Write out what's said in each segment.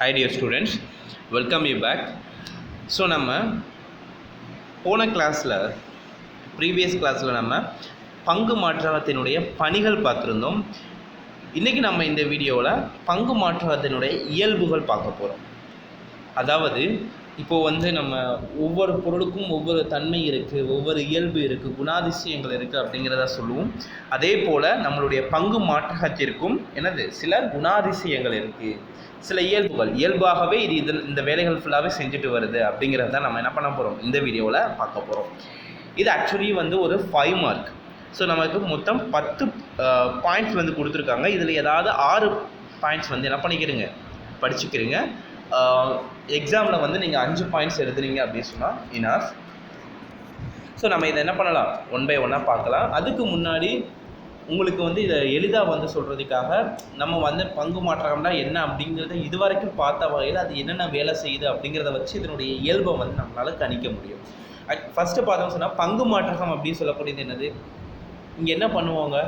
Hi dear students welcome you back so நம்ம போன கிளாஸில் ப்ரீவியஸ் கிளாஸில் நம்ம பங்கு மாற்றத்தினுடைய பணிகள் பார்த்துருந்தோம். இன்றைக்கி நம்ம இந்த வீடியோவில் பங்கு மாற்றத்தினுடைய இயல்புகள் பார்க்க போகிறோம் அதாவது இப்போது வந்து நம்ம ஒவ்வொரு பொருளுக்கும் ஒவ்வொரு தன்மை இருக்குது ஒவ்வொரு இயல்பு இருக்குது குணாதிசயங்கள் இருக்குது அப்படிங்கிறத சொல்லுவோம். அதே போல் நம்மளுடைய பங்கு மாற்றகத்திற்கும் என்னது? சில குணாதிசயங்கள் இருக்குது சில இயல்புகள். இயல்பாகவே இது இது இந்த வேலைகள் ஃபுல்லாகவே செஞ்சுட்டு வருது அப்படிங்கிறத நம்ம என்ன பண்ண போகிறோம் இந்த வீடியோவில் பார்க்க போகிறோம் இது ஆக்சுவலி வந்து ஒரு ஃபைவ் மார்க் ஸோ நமக்கு மொத்தம் பத்து பாயிண்ட்ஸ் வந்து கொடுத்துருக்காங்க. இதில் ஏதாவது ஆறு பாயிண்ட்ஸ் வந்து என்ன பண்ணிக்கிறீங்க? படிச்சுக்கிறீங்க. எக்ஸாமில் வந்து நீங்கள் அஞ்சு பாயிண்ட்ஸ் எழுதுனீங்க அப்படின்னு சொன்னால் இனாஃப் ஸோ நம்ம இதை என்ன பண்ணலாம்? ஒன் பை ஒன்னாக பார்க்கலாம். அதுக்கு முன்னாடி உங்களுக்கு வந்து இதை எளிதாக வந்து சொல்கிறதுக்காக நம்ம வந்து பங்கு மாற்றம்னா என்ன அப்படிங்கிறத இது வரைக்கும் பார்த்த வகையில் அது என்னென்ன வேலை செய்யுது அப்படிங்கிறத வச்சு இதனுடைய இயல்பை வந்து நம்மளால் கணிக்க முடியும். ஃபஸ்ட்டு பார்த்தோம் சொன்னால் பங்கு மாற்றகம் அப்படின்னு சொல்லக்கூடியது என்னது? இங்கே என்ன பண்ணுவாங்க?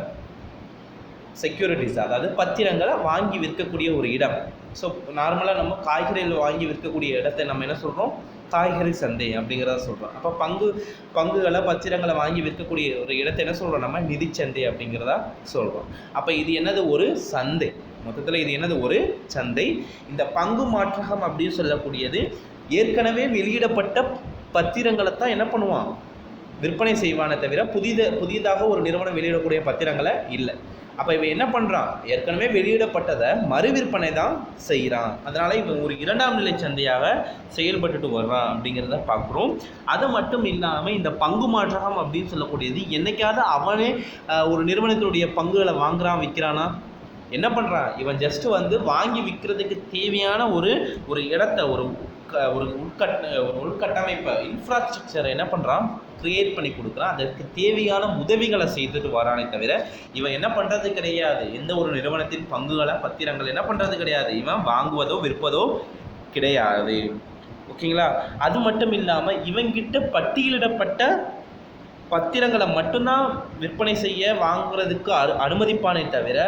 செக்யூரிட்டிஸ் அதாவது பத்திரங்களை வாங்கி விற்கக்கூடிய ஒரு இடம். ஸோ நார்மலாக நம்ம காய்கறிகள் வாங்கி விற்கக்கூடிய இடத்தை நம்ம என்ன சொல்கிறோம் காய்கறி சந்தை அப்படிங்கிறத சொல்கிறோம் அப்போ பங்கு பங்குகளை பத்திரங்களை வாங்கி விற்கக்கூடிய ஒரு இடத்தை என்ன சொல்கிறோம் நம்ம நிதிச்சந்தை அப்படிங்கிறதா சொல்கிறோம் அப்போ இது என்னது? ஒரு சந்தை. மொத்தத்தில் இது என்னது? ஒரு சந்தை. இந்த பங்கு மாற்றகம் அப்படின்னு சொல்லக்கூடியது ஏற்கனவே வெளியிடப்பட்ட பத்திரங்களை தான் என்ன பண்ணுவான்? விற்பனை செய்வானே தவிர புதித புதிதாக ஒரு நிறுவனம் வெளியிடக்கூடிய பத்திரங்களை இல்லை. அப்போ இவன் என்ன பண்ணுறான் ஏற்கனவே வெளியிடப்பட்டதை மறுவிற்பனை தான் செய்கிறான் அதனால் இவன் ஒரு இரண்டாம் நிலை சந்தையாக செயல்பட்டுட்டு வர்றான் அப்படிங்கிறத பார்க்குறோம். அது மட்டும் இல்லாமல் இந்த பங்கு மாற்றகம் அப்படின்னு சொல்லக்கூடியது என்றைக்காவது அவனே ஒரு நிறுவனத்தினுடைய பங்குகளை வாங்குறான் விற்கிறானா? என்ன பண்ணுறான் இவன் ஜஸ்ட்டு வந்து வாங்கி விற்கிறதுக்கு தேவையான ஒரு ஒரு இடத்த ஒரு ஒரு உள்கட்ட ஒரு உள்கட்டமைப்பை இன்ஃப்ராஸ்ட்ரக்சரை என்ன பண்ணுறான் க்ரியேட் பண்ணி கொடுக்குறான். அதற்கு தேவையான உதவிகளை செய்துட்டு வரானே தவிர இவன் என்ன பண்ணுறது கிடையாது. எந்த ஒரு நிறுவனத்தின் பங்குகளை பத்திரங்கள் என்ன பண்ணுறது கிடையாது. இவன் வாங்குவதோ விற்பதோ கிடையாது. ஓகேங்களா? அது மட்டும் இல்லாமல் இவங்கிட்ட பட்டியலிடப்பட்ட பத்திரங்களை மட்டும்தான் விற்பனை செய்ய வாங்குறதுக்கு அனு அனுமதிப்பானே தவிர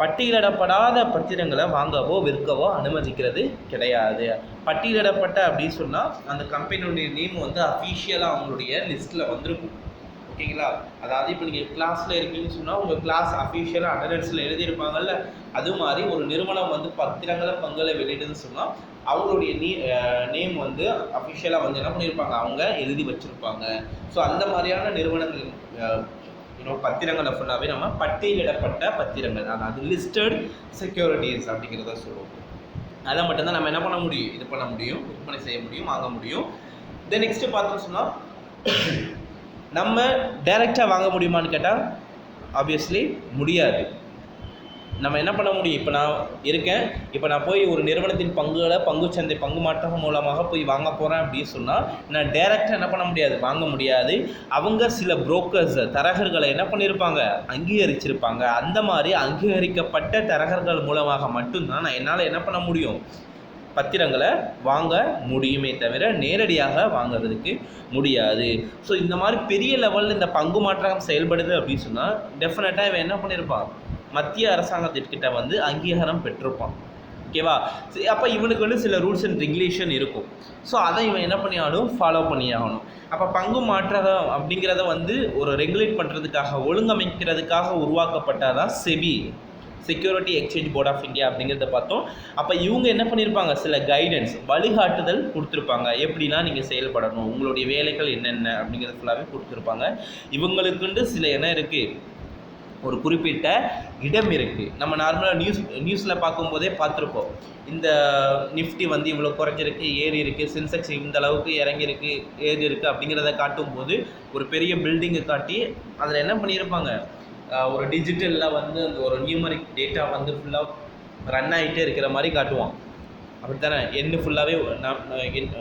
பட்டியலிடப்படாத பத்திரங்களை வாங்கவோ விற்கவோ அனுமதிக்கிறது கிடையாது. பட்டியலிடப்பட்ட அப்படின்னு சொன்னால் அந்த கம்பெனியுடைய நேம் வந்து அஃபீஷியலாக அவங்களுடைய லிஸ்ட்டில் வந்திருக்கும். ஓகேங்களா அதாவது இப்போ நீங்கள் கிளாஸில் இருக்கீங்கன்னு சொன்னால் உங்கள் கிளாஸ் அஃபீஷியலாக அட்டண்டன்ஸில் எழுதியிருப்பாங்கல்ல அது மாதிரி ஒரு நிறுவனம் வந்து பத்திரங்களை பங்களை வெளியிடுதுன்னு சொன்னால் அவங்களுடைய நீ நேம் வந்து அஃபிஷியலாக வந்து என்ன பண்ணியிருப்பாங்க? அவங்க எழுதி வச்சுருப்பாங்க. ஸோ அந்த மாதிரியான நிறுவனங்கள் இன்னும் பத்திரங்களை ஃபுல்லாகவே நம்ம பட்டியலிடப்பட்ட பத்திரங்கள் அதாவது லிஸ்டட் செக்யூரிட்டிஸ் அப்படிங்கிறத சொல்லுவோம். அதை மட்டும்தான் நம்ம என்ன பண்ண முடியும்? இது பண்ண முடியும் விற்பனை செய்ய முடியும் வாங்க முடியும். தென் நெக்ஸ்ட்டு பார்த்தோம்னு சொன்னால் நம்ம டைரெக்டாக வாங்க முடியுமான்னு கேட்டால் ஆப்வியஸ்லி முடியாது. நம்ம என்ன பண்ண முடியும்? இப்போ நான் இருக்கேன். இப்போ நான் போய் ஒரு நிறுவனத்தின் பங்குகளை பங்குச்சந்தை பங்கு மாற்றம் மூலமாக போய் வாங்க போகிறேன் அப்படின்னு சொன்னால் நான் டேரெக்டாக என்ன பண்ண முடியாது? வாங்க முடியாது. அவங்க சில புரோக்கர்ஸ் தரகர்களை என்ன பண்ணியிருப்பாங்க அங்கீகரிச்சிருப்பாங்க. அந்த மாதிரி அங்கீகரிக்கப்பட்ட தரகர்கள் மூலமாக மட்டும்தான் நான் என்னால் என்ன பண்ண முடியும்? பத்திரங்களை வாங்க முடியுமே தவிர நேரடியாக வாங்குறதுக்கு முடியாது. ஸோ இந்த மாதிரி பெரிய லெவலில் இந்த பங்கு மாற்றம் செயல்படுது அப்படின்னு சொன்னால் டெஃபினட்டாக இவன் என்ன பண்ணியிருப்பான் மத்திய அரசாங்கத்திற்கிட்ட வந்து அங்கீகாரம் பெற்றிருப்பான். ஓகேவா அப்போ இவனுக்கு வந்து சில ரூல்ஸ் அண்ட் ரெகுலேஷன் இருக்கும். ஸோ அதை இவன் என்ன பண்ணியாலும் ஃபாலோ பண்ணி ஆகணும் அப்போ பங்கு மாற்றம் அப்படிங்கிறத வந்து ஒரு ரெகுலேட் பண்ணுறதுக்காக ஒழுங்கமைக்கிறதுக்காக உருவாக்கப்பட்டால் தான் SEBI security exchange board of India அப்படிங்கிறத பார்த்தோம். அப்போ இவங்க என்ன பண்ணியிருப்பாங்க? சில கைடன்ஸ் வழிகாட்டுதல் கொடுத்துருப்பாங்க. எப்படிலாம் நீங்கள் செயல்படணும். உங்களுடைய வேலைகள் என்னென்ன அப்படிங்கிறது ஃபுல்லாகவே கொடுத்துருப்பாங்க. இவங்களுக்குண்டு சில என்ன இருக்குது ஒரு குறிப்பிட்ட இடம் இருக்குது நம்ம நார்மலாக நியூஸ் நியூஸில் பார்க்கும்போதே பார்த்துருப்போம். இந்த நிஃப்டி வந்து இவ்வளோ குறைஞ்சிருக்கு ஏறி இருக்குது சென்செக்ஸ் இந்த அளவுக்கு இறங்கியிருக்கு ஏறி இருக்குது அப்படிங்கிறத காட்டும் போது ஒரு பெரிய பில்டிங்கை காட்டி அதில் என்ன பண்ணியிருப்பாங்க? ஒரு டிஜிட்டலில் வந்து அந்த ஒரு நியூமரிக் டேட்டா வந்து ஃபுல்லாக ரன் ஆகிட்டே இருக்கிற மாதிரி காட்டுவான். அப்படி தானே எண்ணு ஃபுல்லாகவே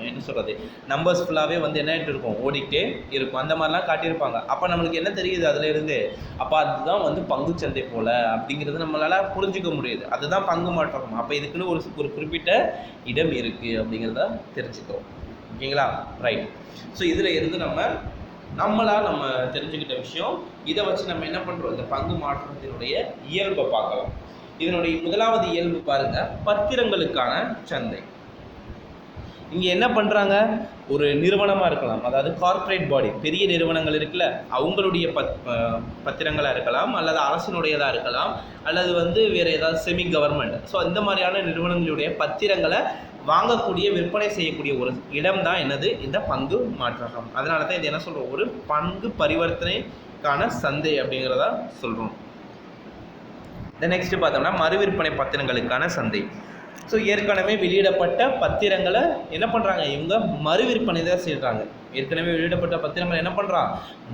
என்ன சொல்கிறது நம்பர்ஸ் ஃபுல்லாகவே வந்து என்ன ஆகிட்டு இருக்கும்? ஓடிக்கிட்டே இருக்கும். அந்த மாதிரிலாம் காட்டியிருப்பாங்க. அப்போ நம்மளுக்கு என்ன தெரியுது அதில் இருந்து? அப்போ அதுதான் வந்து பங்குச்சந்தை போல் அப்படிங்கிறது நம்மளால் புரிஞ்சிக்க முடியுது. அதுதான் பங்கு மாற்றம். அப்போ இதுக்குன்னு ஒரு ஒரு குறிப்பிட்ட இடம் இருக்குது அப்படிங்கிறத தெரிஞ்சுக்கிறோம் ஓகேங்களா? ரைட் ஸோ இதில் இருந்து நம்ம நம்மளாக நம்ம தெரிஞ்சுக்கிட்ட விஷயம் இதை வச்சு நம்ம என்ன பண்ணுறோம் இந்த பங்கு மாற்றத்தினுடைய இயல்பை பார்க்கலாம். இதனுடைய முதலாவது இயல்பு பாருங்க பத்திரங்களுக்கான சந்தை. இங்கே என்ன பண்ணுறாங்க ஒரு நிறுவனமாக இருக்கலாம் அதாவது கார்ப்பரேட் பாடி பெரிய நிறுவனங்கள் இருக்குல்ல அவங்களுடைய பத் பத்திரங்களாக இருக்கலாம் அல்லது அரசினுடையதாக இருக்கலாம் அல்லது வந்து வேறு ஏதாவது செமி கவர்மெண்ட் ஸோ இந்த மாதிரியான நிறுவனங்களுடைய பத்திரங்களை வாங்கக்கூடிய விற்பனை செய்யக்கூடிய ஒரு இடம் தான் என்னது? இந்த பங்கு மாற்றகம். அதனால தான் இது என்ன சொல்கிறோம் ஒரு பங்கு பரிவர்த்தனைக்கான சந்தை அப்படிங்கிறதா சொல்கிறோம் இந்த நெக்ஸ்ட் பார்த்தோம்னா மறுவிற்பனை பத்திரங்களுக்கான சந்தை. ஸோ ஏற்கனவே வெளியிடப்பட்ட பத்திரங்களை என்ன பண்ணுறாங்க இவங்க மறுவிற்பனை தான் செய்கிறாங்க ஏற்கனவே வெளியிடப்பட்ட பத்திரங்களை என்ன பண்ணுறான்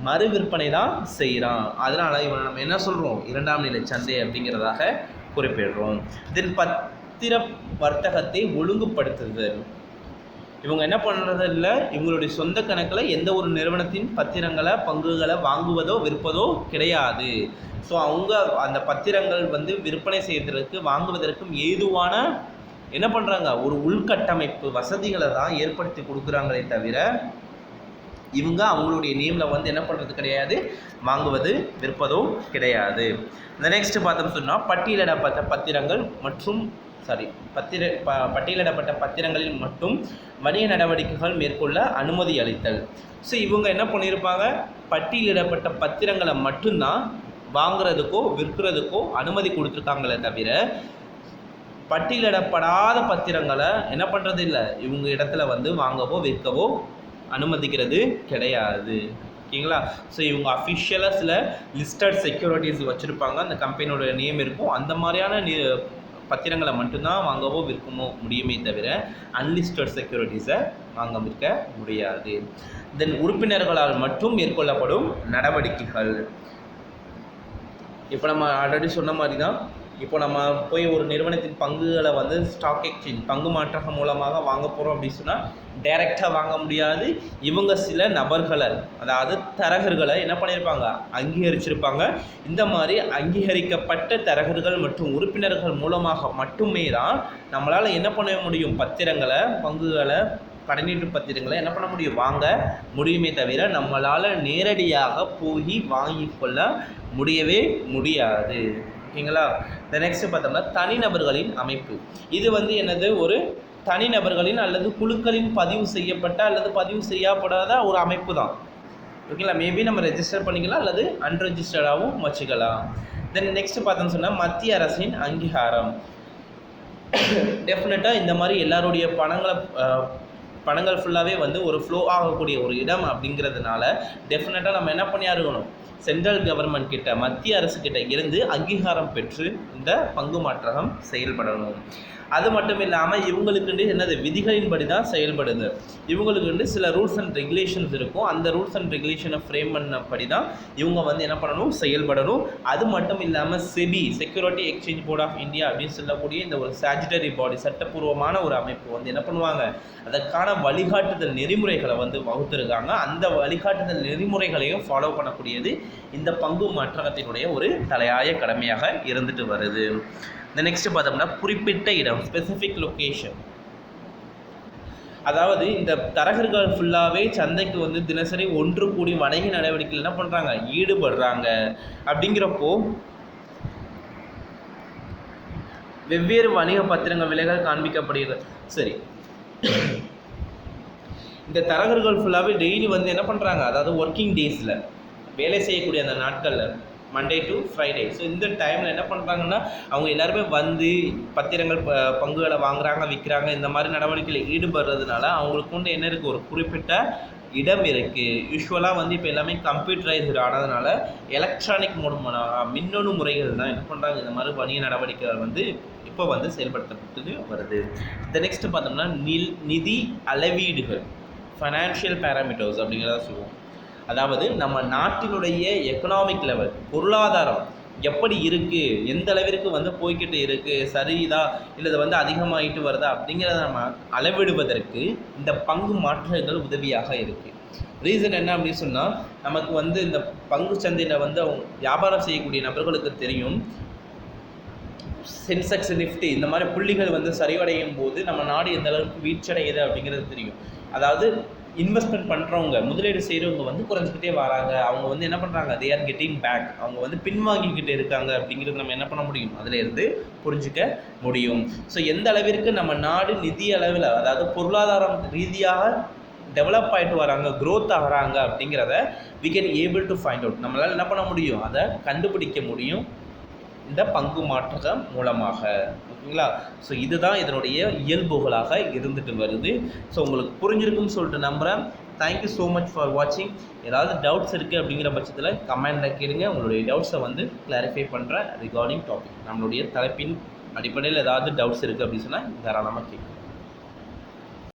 மறுவிற்பனை தான் செய்கிறான் அதனால் இவன் நம்ம என்ன சொல்கிறோம் இரண்டாம் நிலை சந்தை அப்படிங்கிறதாக குறிப்பிடுறோம். தென் பத்திர வர்த்தகத்தை ஒழுங்குபடுத்துதல். இவங்க என்ன பண்ணுறது இல்லை இவங்களுடைய சொந்த கணக்கில் எந்த ஒரு நிறுவனத்தின் பத்திரங்களை பங்குகளை வாங்குவதோ விற்பதோ கிடையாது. ஸோ அவங்க அந்த பத்திரங்கள் வந்து விற்பனை செய்வதற்கு வாங்குவதற்கும் ஏதுவான என்ன பண்ணுறாங்க? ஒரு உள்கட்டமைப்பு வசதிகளை தான் ஏற்படுத்தி கொடுக்குறாங்களே தவிர இவங்க அவங்களுடைய நேமில் வந்து என்ன பண்ணுறது கிடையாது? வாங்குவது விற்பதோ கிடையாது. இந்த நெக்ஸ்ட் பார்த்தோம்னு சொன்னால் பட்டியலிடப்பட்ட பத்திரங்கள் மற்றும் சாரி பத்திர ப பட்டியலிடப்பட்ட பத்திரங்களில் மட்டும் வணிக நடவடிக்கைகள் மேற்கொள்ள அனுமதி அளித்தல். ஸோ இவங்க என்ன பண்ணியிருப்பாங்க? பட்டியலிடப்பட்ட பத்திரங்களை மட்டும்தான் வாங்குறதுக்கோ விற்கிறதுக்கோ அனுமதி கொடுத்துருக்காங்களே தவிர பட்டியலிடப்படாத பத்திரங்களை என்ன பண்ணுறது இல்லை. இவங்க இடத்துல வந்து வாங்கவோ விற்கவோ அனுமதிக்கிறது கிடையாது. ஓகேங்களா? ஸோ இவங்க அஃபிஷியலாக சில லிஸ்டட் செக்யூரிட்டிஸ் வச்சுருப்பாங்க. அந்த கம்பெனியோட நேம் இருக்கும். அந்த மாதிரியான பத்திரங்களை மட்டும்தான் வாங்கவோ விற்கமோ முடியுமே தவிர அன்லிஸ்டட் செக்யூரிட்டிஸை வாங்க விற்க முடியாது. தென் உறுப்பினர்களால் மட்டும் மேற்கொள்ளப்படும் நடவடிக்கைகள். இப்போ நம்ம ஆல்ரெடி சொன்ன மாதிரி தான் இப்போ நம்ம போய் ஒரு நிறுவனத்தின் பங்குகளை வந்து ஸ்டாக் எக்ஸ்சேஞ்ச் பங்கு மாற்றகம் மூலமாக வாங்க போகிறோம் அப்படின்னு சொன்னால் டைரெக்டாக வாங்க முடியாது. இவங்க சில நபர்களை அதாவது தரகர்களை என்ன பண்ணியிருப்பாங்க? அங்கீகரிச்சிருப்பாங்க. இந்த மாதிரி அங்கீகரிக்கப்பட்ட தரகர்கள் மற்றும் உறுப்பினர்கள் மூலமாக மட்டுமே தான் நம்மளால் என்ன பண்ண முடியும்? பத்திரங்களை பங்குகளை கடனீட்டு பத்திரங்களை என்ன பண்ண முடியும்? வாங்க முடியுமே தவிர நம்மளால் நேரடியாக போய் வாங்கி கொள்ள முடியவே முடியாது. ஓகேங்களா? இந்த நெக்ஸ்ட் பார்த்தோம்னா தனிநபர்களின் அமைப்பு. இது வந்து என்னது? ஒரு தனிநபர்களின் அல்லது குழுக்களின் பதிவு செய்யப்பட்ட அல்லது பதிவு செய்யப்படாத ஒரு அமைப்பு தான் ஓகேங்களா? மேபி நம்ம ரெஜிஸ்டர் பண்ணிக்கலாம் அல்லது அன்ரெஜிஸ்டர்டாகவும் வச்சுக்கலாம். தென் நெக்ஸ்ட் பார்த்தோம்னு சொன்னால் மத்திய அரசின் அங்கீகாரம். டெஃபினட்டாக இந்த மாதிரி எல்லாருடைய பணங்களை பணங்கள் ஃபுல்லாகவே வந்து ஒரு ஃப்ளோ ஆகக்கூடிய ஒரு இடம் அப்படிங்கிறதுனால டெஃபினட்டாக நம்ம என்ன பண்ணியா இருக்கணும்? சென்ட்ரல் கவர்மெண்ட் கிட்ட மத்திய அரசு கிட்ட இருந்து அங்கீகாரம் பெற்று இந்த பங்கு மாற்றகம் செயல்படணும். அது மட்டும் இல்லாமல் இவங்களுக்குண்டு என்னது விதிகளின்படி தான் செயல்படுது இவங்களுக்குண்டு சில ரூல்ஸ் அண்ட் ரெகுலேஷன்ஸ் இருக்கும். அந்த ரூல்ஸ் அண்ட் ரெகுலேஷனை ஃப்ரேம் பண்ணபடி தான் இவங்க வந்து என்ன பண்ணணும் செயல்படணும். அது மட்டும் இல்லாமல் SEBI security exchange board of India அப்படின்னு சொல்லக்கூடிய இந்த ஒரு சாஜிட்டரி பாடி சட்டப்பூர்வமான ஒரு அமைப்பு வந்து என்ன பண்ணுவாங்க அதற்கான வழிகாட்டுதல் நெறிமுறைகளை வந்து வகுத்துருக்காங்க. அந்த வழிகாட்டுதல் நெறிமுறைகளையும் ஃபாலோ பண்ணக்கூடியது இந்த பங்கு மாற்றகத்தினுடைய ஒரு தலையாய கடமையாக இருந்துட்டு வருது. இந்த நெக்ஸ்ட் பார்த்தோம்னா குறிப்பிட்ட இடம் ஸ்பெசிஃபிக் லொக்கேஷன் அதாவது இந்த தரகர்கள் ஃபுல்லாகவே சந்தைக்கு வந்து தினசரி ஒன்று கூடி வணிக நடவடிக்கைகள் என்ன பண்ணுறாங்க ஈடுபடுறாங்க. அப்படிங்கிறப்போ வெவ்வேறு வணிக பத்திரங்கள் விலைகள் காண்பிக்கப்படுகிறது. சரி. இந்த தரகர்கள் ஃபுல்லாகவே டெய்லி வந்து என்ன பண்ணுறாங்க அதாவது ஒர்க்கிங் டேஸில் வேலை செய்யக்கூடிய அந்த நாட்களில் மண்டே டு ஃப்ரைடே ஸோ இந்த டைமில் என்ன பண்ணுறாங்கன்னா அவங்க எல்லாருமே வந்து பத்திரங்கள் ப- பங்குகளை வாங்குறாங்க விற்கிறாங்க இந்த மாதிரி நடவடிக்கையில் ஈடுபடுறதுனால அவங்களுக்கு கொண்டு என்ன இருக்குது ஒரு குறிப்பிட்ட இடம் இருக்குது யூஸ்வலாக வந்து இப்போ எல்லாமே கம்ப்யூட்டரைஸ்டு ஆனதுனால எலக்ட்ரானிக் மூலம் மின்னணு முறைகள் தான் என்ன பண்ணுறாங்க இந்த மாதிரி வணிக நடவடிக்கைகள் வந்து இப்போ வந்து செயல்படுத்தப்பட்டு வருது. இந்த நெக்ஸ்ட் பார்த்தோம்னா நில் நிதி அளவீடுகள். ஃபைனான்ஷியல் பேராமீட்டர்ஸ் அப்படிங்கிறத சொல்லுவோம். அதாவது நம்ம நாட்டினுடைய எக்கனாமிக் லெவல் பொருளாதாரம் எப்படி இருக்குது எந்த அளவிற்கு வந்து போய்க்கிட்டு இருக்குது சரிதா இல்லை இது வந்து அதிகமாகிட்டு வருதா அப்படிங்கிறத நம்ம அளவிடுவதற்கு இந்த பங்கு மாற்றங்கள் உதவியாக இருக்குது ரீசன் என்ன அப்படின்னு சொன்னால் நமக்கு வந்து இந்த பங்கு சந்தையில் வந்து அவங்க வியாபாரம் செய்யக்கூடிய நபர்களுக்கு தெரியும். சென்செக்ஸ் நிஃப்டி இந்த மாதிரி புள்ளிகள் வந்து சரிவடையும் போது நம்ம நாடு எந்த அளவுக்கு வீழ்ச்சடையுது அப்படிங்கிறது தெரியும். அதாவது இன்வெஸ்ட்மெண்ட் பண்ணுறவங்க முதலீடு செய்கிறவங்க வந்து குறைஞ்சிக்கிட்டே வராங்க. அவங்க வந்து என்ன பண்ணுறாங்க தே ஆர் கெட்டிங் பேக் அவங்க வந்து பின்வாங்கிக்கிட்டு இருக்காங்க அப்படிங்கிறது நம்ம என்ன பண்ண முடியும்? அதில் இருந்து புரிஞ்சுக்க முடியும். ஸோ எந்த அளவிற்கு நம்ம நாடு நிதி அளவில் அதாவது பொருளாதாரம் ரீதியாக டெவலப் ஆகிட்டு வராங்க க்ரோத் ஆகிறாங்க அப்படிங்கிறத we can able to find out நம்மளால் என்ன பண்ண முடியும்? அதை கண்டுபிடிக்க முடியும். இந்த பங்கு மாற்றகம் மூலமாக. ஓகேங்களா? ஸோ இதுதான் இதனுடைய இயல்புகளாக இருந்துட்டு வருது. ஸோ உங்களுக்கு புரிஞ்சிருக்குன்னு சொல்லிட்டு நம்புகிறேன் தேங்க்யூ ஸோ மச் ஃபார் வாட்சிங் ஏதாவது டவுட்ஸ் இருக்குது அப்படிங்கிற பட்சத்தில் கமெண்டில் கேளுங்க. உங்களுடைய டவுட்ஸை வந்து கிளாரிஃபை பண்ணுறேன் ரிகார்டிங் டாபிக் நம்மளுடைய தலைப்பின் அடிப்படையில் ஏதாவது டவுட்ஸ் இருக்குது அப்படின்னு சொன்னால் தாராளமாக கேட்கும்